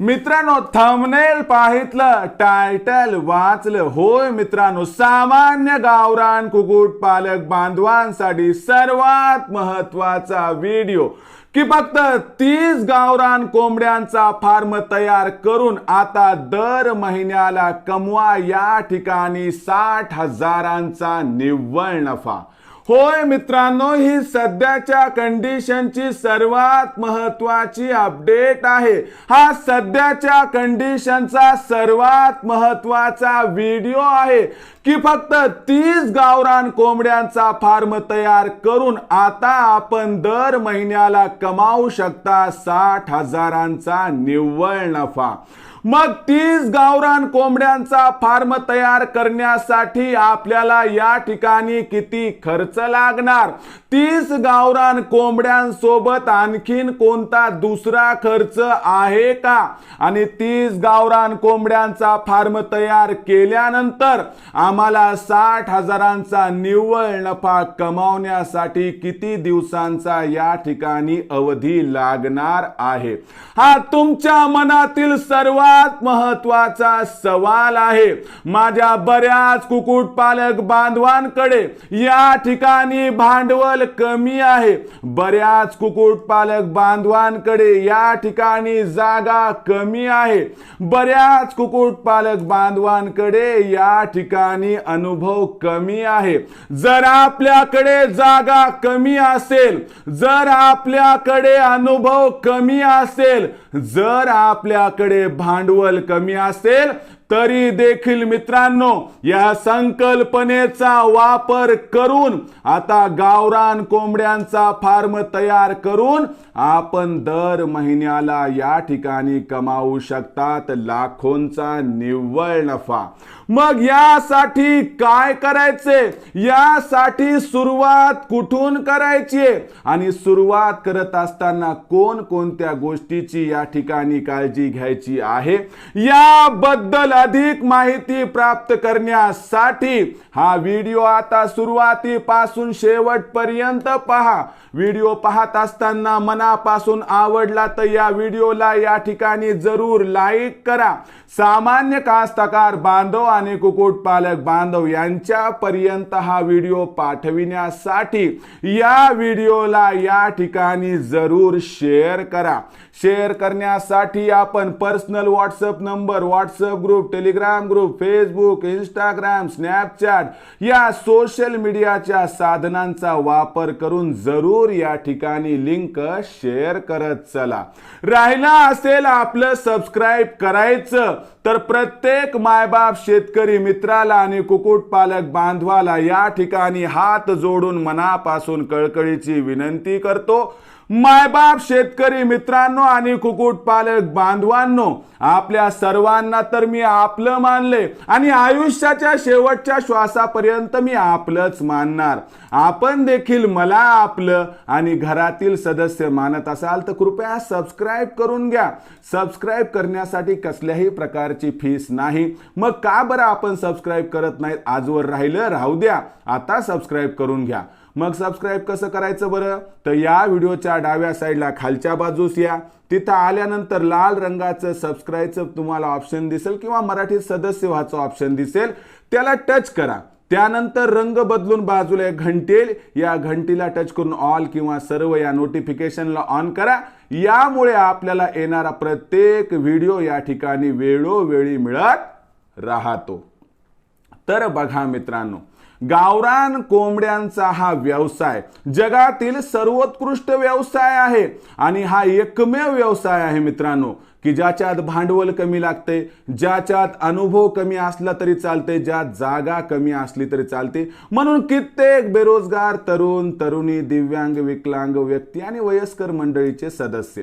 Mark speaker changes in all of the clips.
Speaker 1: मित्रांनो thumbnail पाहितलं title वाचलं. होय मित्रांनो सामान्य गावरान कुकुट पालक बांधवांसाठी सर्वात महत्त्वाचा व्हिडिओ की फक्त तीस गावरान कोंबड्यांचा फार्म तयार करून आता दर महिन्याला कमवा या ठिकाणी साठ हजारांचा निव्वळ नफा. होय मित्रांनो ही सध्याच्या कंडिशनची सर्वात महत्वाची अपडेट आहे. हा सध्याच्या कंडिशनचा सर्वात महत्त्वाचा व्हिडिओ आहे की फक्त तीस गावरान कोंबड्यांचा फार्म तयार करून आता आपण दर महिन्याला कमावू शकता साठ हजारांचा निव्वळ नफा. मग तीस गावरान कोंबड्यांचा फार्म तयार करण्यासाठी आपल्याला या ठिकाणी किती खर्च लागणार? तीस गावरान कोंबड्यांसोबत आणखीन कोणता दुसरा खर्च आहे का? आणि तीस गावरान कोंबड्यांचा फार्म तयार केल्यानंतर आम्हाला साठ हजारांचा निव्वळ नफा कमावण्यासाठी किती दिवसांचा या ठिकाणी अवधी लागणार आहे? हा तुमच्या मनातील सर्वात महत्त्वाचा सवाल आहे. माझ्या बऱ्याच कुकुट पालक बांधवांकडे या ठिकाणी भांडवल कमी आहे. बऱ्याच कुकुट पालक बांधवांकडे या ठिकाणी जागा कमी आहे. बऱ्याच कुकुट पालक बांधवांकडे या ठिकाणी अनुभव कमी आहे. जर आपल्याकडे जागा कमी असेल जर आपल्याकडे अनुभव कमी असेल जर आपल्याकडे भांड भांडवल कमी असेल तरी देखील मित्रांनो या संकल्पनेचा वापर करून आता गावरान कोंबड्यांचा फार्म तयार करून आपण दर महिन्याला या ठिकाणी कमावू शकतात लाखोंचा निव्वळ नफा. मग यासाठी काय करायचे? यासाठी सुरुवात कुठून करायची? आणि सुरुवात करत असताना कोण कोणत्या गोष्टीची या ठिकाणी काळजी घ्यायची आहे? याबद्दल अधिक माहिती प्राप्त करण्यासाठी हा व्हिडिओ आता सुरुवातीपासून शेवटपर्यंत पहा. व्हिडिओ पाहत असताना मनापासून आवडला तर या व्हिडिओला या ठिकाणी जरूर लाईक करा. सामान्य कास्तकार बांधव आणि कुक्कुटपालक बांधव यांच्यापर्यंत हा व्हिडिओ पाठविण्यासाठी या व्हिडिओला या ठिकाणी जरूर शेअर करा. शेअर करण्यासाठी आपण personal WhatsApp number WhatsApp group Telegram group Facebook Instagram Snapchat या सोशल मीडियाच्या साधनांचा वापर करून जरूर या ठिकाणी लिंक शेअर करत चला. राहिला असेल आपलं सबस्क्राईब करायचं तर प्रत्येक मायबाप शेतकरी मित्राला आणि कुकुटपालक बांधवाला या ठिकाणी हात जोडून मनापासून कळकळीची विनंती करतो. मायबाप शेतकरी मित्रांनो आणि कुक्कुटपालक बांधवांनो आपल्या सर्वांना तर मी आपलं मानले आणि आयुष्याच्या शेवटच्या श्वासापर्यंत मी आपलंच मानणार. आपण देखील मला आपलं आणि घरातील सदस्य मानत असाल तर कृपया सबस्क्राईब करून घ्या. सबस्क्राईब करण्यासाठी कसल्याही प्रकारची फीस नाही. मग का बरं आपण सबस्क्राईब करत नाहीत? आजवर राहिलं राहू द्या. आता सबस्क्राईब करून घ्या. मग सबस्क्राईब कसं करायचं बरं? तर या व्हिडिओच्या डाव्या साईडला खालच्या बाजूस या. तिथं आल्यानंतर लाल रंगाचं सबस्क्राईबचं तुम्हाला ऑप्शन दिसेल किंवा मराठी सदस्य व्हायचं ऑप्शन दिसेल. त्याला टच करा. त्यानंतर रंग बदलून बाजूला एक घंटेल या घंटीला टच करून ऑल किंवा सर्व या नोटिफिकेशनला ऑन करा. यामुळे आपल्याला येणारा प्रत्येक व्हिडिओ या ठिकाणी वेळोवेळी मिळत राहतो. तर बघा मित्रांनो गावरान कोंबड्यांचा हा व्यवसाय जगातील सर्वोत्कृष्ट व्यवसाय आहे आणि हा एकमेव व्यवसाय आहे मित्रांनो की ज्याच्यात भांडवल कमी लागते ज्याच्यात अनुभव कमी असला तरी चालते ज्यात जागा कमी असली तरी चालते. म्हणून कित्येक बेरोजगार तरुण तरुणी दिव्यांग विकलांग व्यक्ती आणि वयस्कर मंडळीचे सदस्य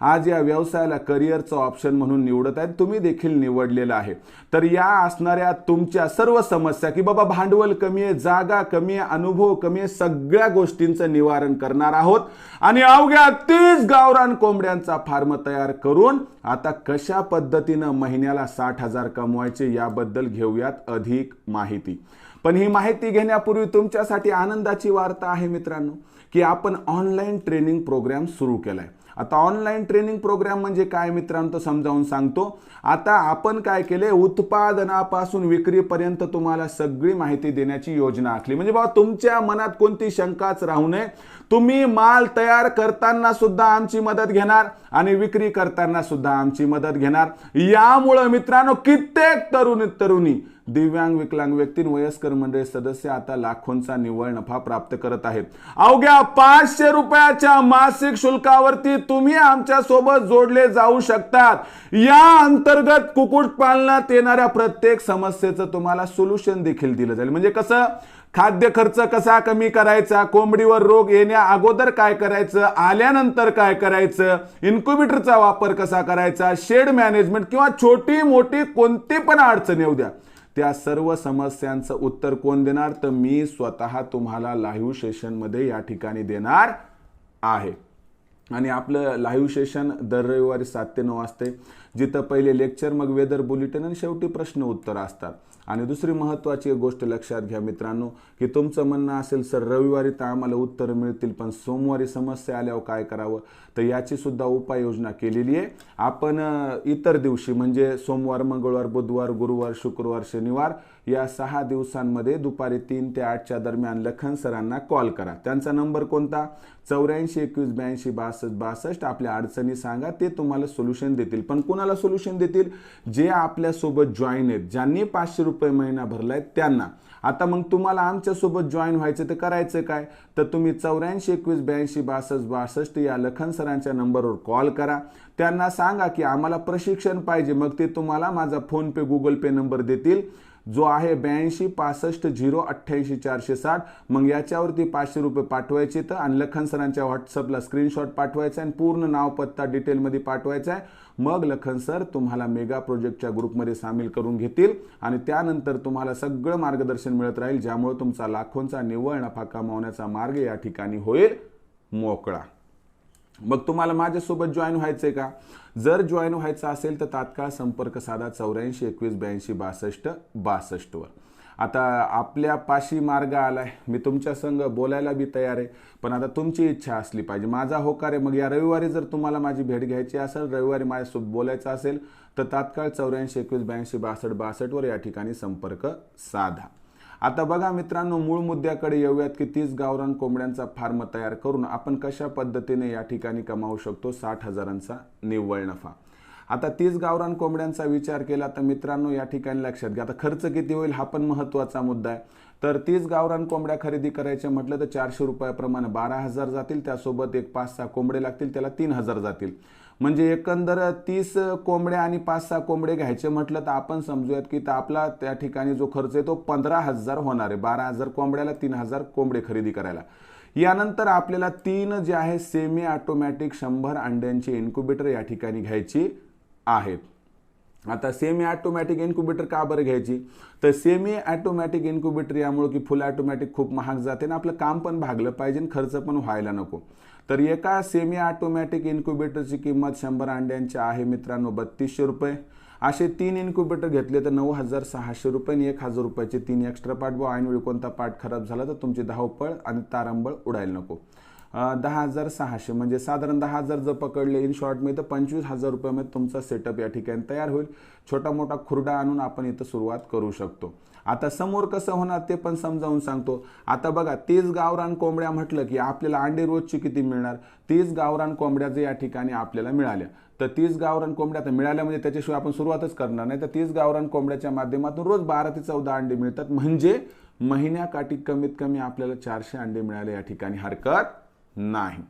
Speaker 1: आज या व्यवसायाला करिअरचं ऑप्शन म्हणून निवडत आहेत. तुम्ही देखील निवडलेलं आहे. तर या असणाऱ्या तुमच्या सर्व समस्या की बाबा भांडवल कमी आहे जागा कमी आहे अनुभव कमी आहे सगळ्या गोष्टींचं निवारण करणार आहोत. आणि अवघ्या तीस गावरान कोंबड्यांचा फार्म तयार करून आता कशा पद्धतीनं महिन्याला साठ हजार कमवायचे याबद्दल घेऊयात अधिक माहिती. पण ही माहिती घेण्यापूर्वी तुमच्यासाठी आनंदाची वार्ता आहे मित्रांनो की आपण ऑनलाईन ट्रेनिंग प्रोग्राम सुरू केलाय. आता ऑनलाईन ट्रेनिंग प्रोग्राम म्हणजे काय मित्रांनो समजावून सांगतो. आता आपण काय केले उत्पादनापासून विक्रीपर्यंत तुम्हाला सगळी माहिती देण्याची योजना आखली. म्हणजे बाबा तुमच्या मनात कोणती शंकाच राहू नये. तुम्ही माल तयार करताना सुद्धा आमची मदत घेणार आणि विक्री करताना सुद्धा आमची मदत घेणार. यामुळं मित्रांनो कित्येक तरुण तरुणी दिव्यांग विकलांग व्यक्ती वयस्कर मंडळी सदस्य आता लाखोंचा निव्वळ नफा प्राप्त करत आहेत. अवघ्या पाचशे रुपयाच्या मासिक शुल्कावरती तुम्ही आमच्यासोबत जोडले जाऊ शकतात. या अंतर्गत कुक्कुटपालनात येणाऱ्या प्रत्येक समस्येचं तुम्हाला सोल्युशन देखील दिलं जाईल. म्हणजे कसं? खाद्य खर्च कसा कमी करायचा? कोंबडीवर रोग येण्या अगोदर काय करायचं? आल्यानंतर काय करायचं? इन्क्युबेटरचा वापर कसा करायचा? शेड मॅनेजमेंट किंवा छोटी मोठी कोणती पण अडचण येऊ द्या. त्या सर्व समस्यांचं उत्तर कोण देणार? तर मी स्वतः तुम्हाला लाईव्ह सेशनमध्ये या ठिकाणी देणार आहे. आणि आपलं लाईव्ह सेशन दर रविवारी सात ते नऊ असते जिथं पहिले लेक्चर मग वेदर बुलेटिन आणि शेवटी प्रश्न उत्तर असतात. आणि दुसरी महत्त्वाची एक गोष्ट लक्षात घ्या मित्रांनो की तुमचं म्हणणं असेल सर रविवारी तर आम्हाला उत्तर मिळतील पण सोमवारी समस्या आल्यावर काय करावं? तर याची सुद्धा उपाययोजना केलेली आहे. आपण इतर दिवशी म्हणजे सोमवार मंगळवार बुधवार गुरुवार शुक्रवार शनिवार या सहा दिवसांमध्ये दुपारी तीन ते आठच्या दरम्यान लखन सरांना कॉल करा. त्यांचा नंबर कोणता? चौऱ्याऐंशी एकवीस ब्याऐंशी बासष्ट बासष्ट. आपल्या अडचणी सांगा ते तुम्हाला सोल्युशन देतील. पण कुणाला सोल्युशन देतील? जे आपल्यासोबत जॉईन आहेत ज्यांनी पाचशे रुपये महिना भरलाय त्यांना. आता मग तुम्हाला आमच्यासोबत जॉईन व्हायचं तर करायचं काय? तर तुम्ही चौऱ्याऐंशी एकवीस ब्याऐंशी बासष्ट बासष्ट या लखन सरांच्या नंबरवर कॉल करा. त्यांना सांगा की आम्हाला प्रशिक्षण पाहिजे. मग ते तुम्हाला माझा फोनपे गुगल पे नंबर देतील. जो आहे ब्याऐंशी पासष्ट झिरो अठ्ठ्याऐंशी चारशे साठ. मग याच्यावरती पाचशे रुपये पाठवायचे तर आणि लखन सरांच्या व्हॉट्सअपला स्क्रीनशॉट पाठवायचा आणि पूर्ण नाव पत्ता डिटेलमध्ये पाठवायचा आहे. मग लखन सर तुम्हाला मेगा प्रोजेक्टच्या ग्रुपमध्ये सामील करून घेतील आणि त्यानंतर तुम्हाला सगळं मार्गदर्शन मिळत राहील ज्यामुळे तुमचा लाखोंचा निव्वळ नफा कमावण्याचा मार्ग या ठिकाणी होईल. मोकळा. मग तुम्हाला माझ्यासोबत जॉईन आहे का? जर जॉईन व्हायचं असेल तर तात्काळ संपर्क साधा चौऱ्याऐंशी एकवीस ब्याऐंशी बासष्ट बासष्टवर आता आपल्या पाशी मार्ग आलाय. मी तुमच्या संग बोलायला बी तयार आहे. पण आता तुमची इच्छा असली पाहिजे. माझा होकार आहे. मग या रविवारी जर तुम्हाला माझी भेट घ्यायची असेल रविवारी माझ्यासोबत बोलायचं असेल तर तात्काळ चौऱ्याऐंशी एकवीस ब्याऐंशी बासष्ट बासष्टवर या ठिकाणी संपर्क साधा. आता बघा मित्रांनो मूळ मुद्द्याकडे येऊयात की तीस गावरान कोंबड्यांचा फार्म तयार करून आपण कशा पद्धतीने या ठिकाणी कमावू शकतो साठ हजारांचा निव्वळ नफा. आता तीस गावरान कोंबड्यांचा विचार केला तर मित्रांनो या ठिकाणी लक्षात घ्या. आता खर्च किती होईल हा पण महत्त्वाचा मुद्दा आहे. तर तीस गावरान कोंबड्या खरेदी करायचे म्हटलं तर चारशे रुपयाप्रमाणे बारा हजार जातील. त्यासोबत एक पाच सहा कोंबडे लागतील त्याला तीन हजार जातील. म्हणजे एकंदर तीस कोंबड्या आणि पाच सहा कोंबडे घ्यायचे म्हटलं तर आपण समजूयात की तर आपला त्या ठिकाणी जो खर्च आहे तो पंधरा हजार होणार आहे. बारा हजार कोंबड्याला तीन हजार कोंबडे खरेदी करायला. यानंतर आपल्याला तीन जे आहे सेमी ऑटोमॅटिक शंभर अंड्यांची इन्क्युबेटर या ठिकाणी घ्यायची आहेत. आता सेमी ऑटोमॅटिक इन्क्युबेटर का बरं घ्यायची? तर सेमी ऑटोमॅटिक इन्क्युबेटर यामुळे की फुल ऑटोमॅटिक खूप महाग जाते ना आपलं काम पण भागलं पाहिजे आणि खर्च पण व्हायला नको. तर एका सेमी ऑटोमॅटिक इन्क्युबेटरची किंमत शंभर अंड्यांची आहे. मित्रांनो बत्तीसशे रुपये. असे तीन इन्क्युबेटर घेतले तर नऊ हजार सहाशे रुपये आणि एक हजार रुपयाचे तीन एक्स्ट्रा पाठ व ऐनवेळी कोणता पार्ट खराब झाला तर तुमची धावपळ आणि तारांबळ उडायला नको. दहा हजार सहाशे. म्हणजे साधारण दहा हजार जर पकडले इन शॉर्ट मी तर पंचवीस हजार रुपयामध्ये तुमचा सेटअप या ठिकाणी तयार होईल. छोटा मोठा खुर्डा आणून आपण इथं सुरुवात करू शकतो. आता समोर कसं होणार ते पण समजावून सांगतो. आता बघा तीस गावरान कोंबड्या म्हटलं की आपल्याला अंडे रोजची किती मिळणार? तीस गावरान कोंबड्या जे या ठिकाणी आपल्याला मिळाल्या तर तीस गावरान कोंबड्या तर मिळाल्या म्हणजे त्याच्याशिवाय आपण सुरुवातच करणार नाही. तर तीस गावरान कोंबड्याच्या माध्यमातून रोज बारा ते चौदा अंडे मिळतात. म्हणजे महिन्याकाठी कमीत कमी आपल्याला चारशे अंडे मिळाले या ठिकाणी हरकत नाही.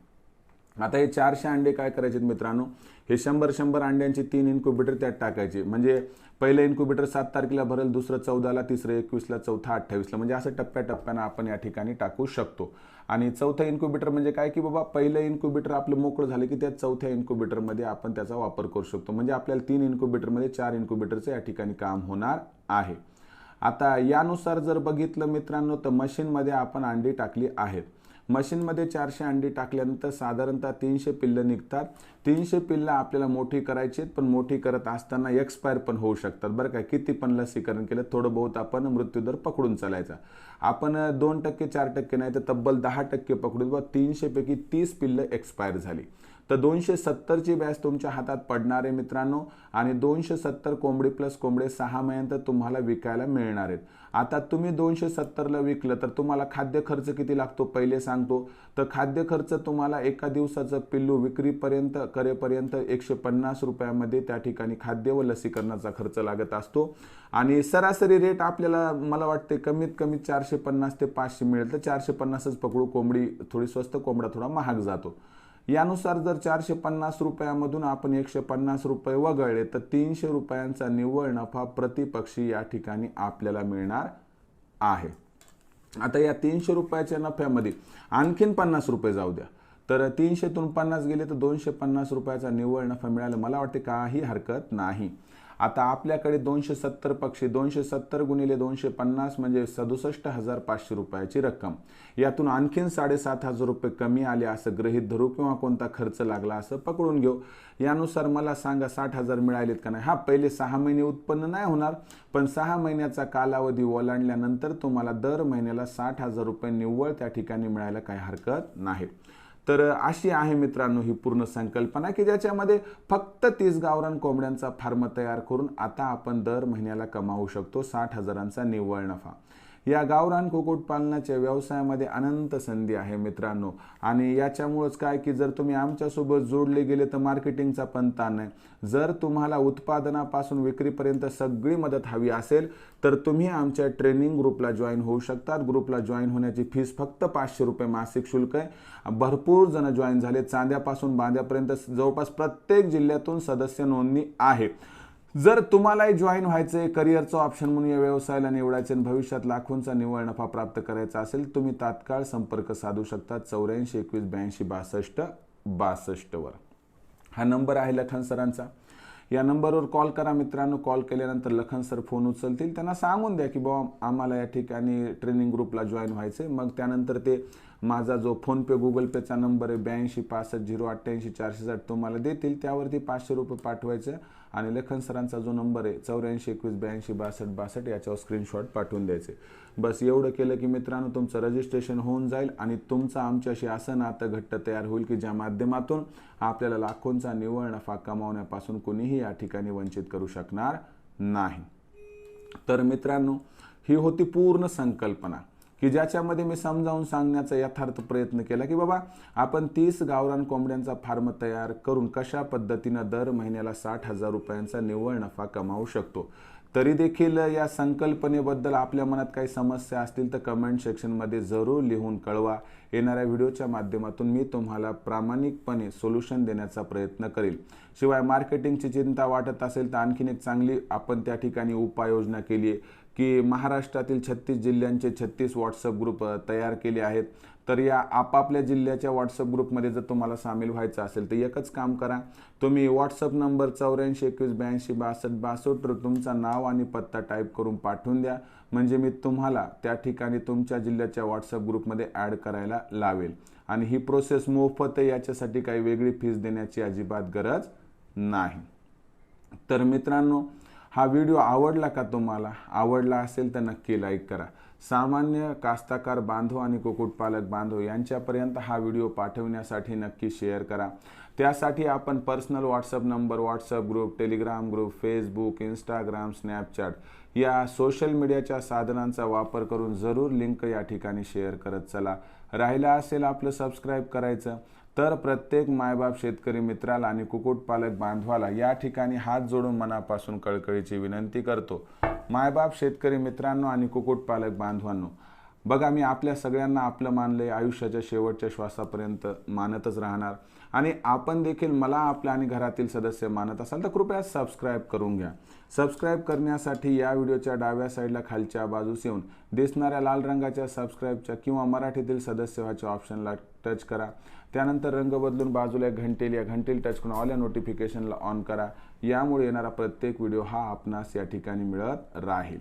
Speaker 1: आता हे चारशे अंडे काय करायचे मित्रांनो? हे शंभर शंभर अंड्यांची तीन इन्क्युबेटर त्यात टाकायचे. म्हणजे पहिलं इन्क्युबेटर सात तारखेला भरेल दुसरं चौदाला तिसरं एकवीसला चौथा अठ्ठावीसला. म्हणजे असं टप्प्याटप्प्यानं आपण या ठिकाणी टाकू शकतो. आणि चौथं इन्क्युबेटर म्हणजे काय की बाबा पहिलं इन्क्युबेटर आपलं मोकळं झालं की त्या चौथ्या इन्क्युबेटरमध्ये आपण त्याचा वापर करू शकतो. म्हणजे आपल्याला तीन इन्क्युबेटरमध्ये चार इन्क्युबेटरचं या ठिकाणी काम होणार आहे. आता यानुसार जर बघितलं मित्रांनो तर मशीनमध्ये आपण अंडी टाकली आहेत. मशीनमध्ये चारशे अंडी टाकल्यानंतर साधारणतः तीनशे पिल्लं निघतात. तीनशे पिल्लं आपल्याला मोठी करायची आहेत पण मोठी करत असताना एक्सपायर पण होऊ शकतात. बरं का किती पण लसीकरण केलं थोडं बहुत आपण मृत्यूदर पकडून चालायचा. आपण दोन टक्के चार टक्के नाही तर तब्बल दहा टक्के पकडून बघ तीनशेपैकी तीस पिल्लं एक्सपायर झाली. तर दोनशे सत्तरची बॅच तुमच्या हातात पडणार आहे मित्रांनो आणि दोनशे सत्तर कोंबडी प्लस कोंबडे सहा महिन्यांत तुम्हाला विकायला मिळणार आहेत. आता तुम्ही दोनशे सत्तरला विकलं तर तुम्हाला खाद्य खर्च किती लागतो? पहिले सांगतो. तर खाद्य खर्च तुम्हाला एका दिवसाचं पिल्लू विक्रीपर्यंत करेपर्यंत एकशे पन्नास रुपयामध्ये त्या ठिकाणी खाद्य व लसीकरणाचा खर्च लागत असतो. आणि सरासरी रेट आपल्याला मला वाटते कमीत कमी चारशे पन्नास ते पाचशे मिळेल. तर चारशे पन्नासच पकडू. कोंबडी थोडी स्वस्त कोंबडा थोडा महाग जातो. यानुसार जर चारशे पन्नास रुपयामधून आपण एकशे पन्नास रुपये वगळले तर तीनशे रुपयांचा निव्वळ नफा प्रतिपक्षी या ठिकाणी आपल्याला मिळणार आहे. आता या तीनशे रुपयाच्या नफ्यामध्ये आणखीन पन्नास रुपये जाऊ द्या. तर तीनशेतून पन्नास गेले तर दोनशे पन्नास रुपयाचा निव्वळ नफा मिळाला मला वाटते काही हरकत नाही. आता आपल्याकडे दोनशे सत्तर पक्षी दोनशे सत्तर गुणिले दोनशे पन्नास म्हणजे सदुसष्ट हजार पाचशे रुपयाची रक्कम. यातून आणखीन साडेसात हजार रुपये कमी आले असं गृहीत धरू किंवा कोणता खर्च लागला असं पकडून घेऊ. यानुसार मला सांगा साठ हजार मिळालेत का नाही? हा पहिले सहा महिने उत्पन्न नाही होणार पण सहा महिन्याचा कालावधी ओलांडल्यानंतर तुम्हाला दर महिन्याला साठ हजार रुपये निव्वळ त्या ठिकाणी मिळायला काही हरकत नाही. तर अशी आहे मित्रांनो ही पूर्ण संकल्पना की ज्याच्यामध्ये फक्त तीस गावरान कोंबड्यांचा फार्म तयार करून आता आपण दर महिन्याला कमावू शकतो साठ हजारांचा निव्वळ नफा. या गावरान कुक्कुटपालनाच्या व्यवसायामध्ये अनंत संधी आहे मित्रांनो. आणि याच्यामुळंच काय की जर तुम्ही आमच्यासोबत जोडले गेले तर मार्केटिंगचा पण ताण नाही. जर तुम्हाला उत्पादनापासून विक्रीपर्यंत सगळी मदत हवी असेल तर तुम्ही आमच्या ट्रेनिंग ग्रुपला जॉईन होऊ शकतात. ग्रुपला जॉईन होण्याची फीस फक्त पाचशे रुपये मासिक शुल्क आहे. भरपूर जण जॉईन झाले. चांद्यापासून बांद्यापर्यंत जवळपास प्रत्येक जिल्ह्यातून सदस्य नोंदणी आहे. जर तुम्हालाही जॉईन व्हायचं आहे करिअरचं ऑप्शन म्हणून या व्यवसायाला निवडायचे आणि भविष्यात लाखोंचा निव्वळ नफा प्राप्त करायचा असेल तुम्ही तात्काळ संपर्क साधू शकता चौऱ्याऐंशी एकवीस ब्याऐंशी बासष्ट बासष्टवर हा नंबर आहे लखन सरांचा. या नंबरवर कॉल करा मित्रांनो. कॉल केल्यानंतर लखन सर फोन उचलतील. त्यांना सांगून द्या की बाबा आम्हाला या ठिकाणी ट्रेनिंग ग्रुपला जॉईन व्हायचं आहे मग त्यानंतर ते माझा जो फोनपे गुगल पेचा नंबर आहे ब्याऐंशी पासष्ट झिरो अठ्ठ्याऐंशी चारशे साठ तुम्हाला देतील. त्यावरती पाचशे रुपये पाठवायचं. आणि लेखन सरांचा जो नंबर आहे चौऱ्याऐंशी एकवीस ब्याऐंशी बासष्ट बासष्ट याच्यावर स्क्रीनशॉट पाठवून द्यायचे. बस एवढं केलं की मित्रांनो तुमचं रजिस्ट्रेशन होऊन जाईल आणि तुमचं आमच्याशी असं नातं घट्ट तयार होईल की ज्या माध्यमातून आपल्याला लाखोंचा निव्वळ नफा कमावण्यापासून कुणीही या ठिकाणी वंचित करू शकणार नाही. तर मित्रांनो ही होती पूर्ण संकल्पना. की ज्याच्यामध्ये मी समजावून सांगण्याचा यथार्थ प्रयत्न केला की बाबा आपण तीस गावरान कोंबड्यांचा फार्म तयार करून कशा पद्धतीनं दर महिन्याला साठ हजार रुपयांचा निव्वळ नफा कमावू शकतो? तरी देखील या संकल्पनेबद्दल आपल्या मनात काही समस्या असतील तर कमेंट सेक्शनमध्ये जरूर लिहून कळवा. येणाऱ्या व्हिडिओच्या माध्यमातून मी तुम्हाला प्रामाणिकपणे सोल्युशन देण्याचा प्रयत्न करेल. शिवाय मार्केटिंगची चिंता वाटत असेल तर आणखीन एक चांगली आपण त्या ठिकाणी उपाययोजना केली आहे की महाराष्ट्रातील छत्तीस जिल्ह्यांचे छत्तीस व्हॉट्सअप ग्रुप तयार केले आहेत. तर या आपापल्या जिल्ह्याच्या व्हॉट्सअप ग्रुपमध्ये जर तुम्हाला सामील व्हायचं असेल तर एकच काम करा. तुम्ही व्हॉट्सअप नंबर चौऱ्याऐंशी एकवीस ब्याऐंशी बासष्ट बासष्टवर तुमचं नाव आणि पत्ता टाईप करून पाठवून द्या. म्हणजे मी तुम्हाला त्या ठिकाणी तुमच्या जिल्ह्याच्या व्हॉट्सअप ग्रुपमध्ये ॲड करायला लावेल. आणि ही प्रोसेस मोफत आहे याच्यासाठी काही वेगळी फीस देण्याची अजिबात गरज नाही. तर मित्रांनो हा व्हिडिओ आवडला का तुम्हाला? आवडला असेल तर नक्की लाईक करा. सामान्य कास्ताकार बांधव आणि कुक्कुटपालक बांधव यांच्यापर्यंत हा व्हिडिओ पाठवण्यासाठी नक्की शेअर करा. त्यासाठी आपण personal WhatsApp number WhatsApp group Telegram group Facebook Instagram Snapchat या सोशल मीडियाच्या साधनांचा वापर करून जरूर लिंक या ठिकाणी शेअर करत चला. राहिला असेल आपलं सबस्क्राईब करायचं तर प्रत्येक मायबाप शेतकरी मित्राला आणि कुक्कुटपालक बांधवाला या ठिकाणी हात जोडून मनापासून कळकळीची विनंती करतो. मायबाप शेतकरी मित्रांनो आणि कुक्कुटपालक बांधवांनो बघा मी आपल्या सगळ्यांना आपलं मानलं आहे आयुष्याच्या शेवटच्या श्वासापर्यंत मानतच राहणार. आणि आपण देखील मला आपल्या आणि घरातील सदस्य मानत असाल तर कृपया सबस्क्राईब करून घ्या. सबस्क्राईब करण्यासाठी या व्हिडिओच्या डाव्या साईडला खालच्या बाजूस येऊन दिसणाऱ्या लाल रंगाच्या सबस्क्राईबच्या किंवा मराठीतील सदस्य व्हायच्या ऑप्शनला टच करा. त्यानंतर रंग बदलून बाजूला एक घंटेल या घंटेल टच करून ऑल या नोटिफिकेशनला ऑन करा. यामुळे येणारा प्रत्येक व्हिडिओ हा आपणास या ठिकाणी मिळत राहील.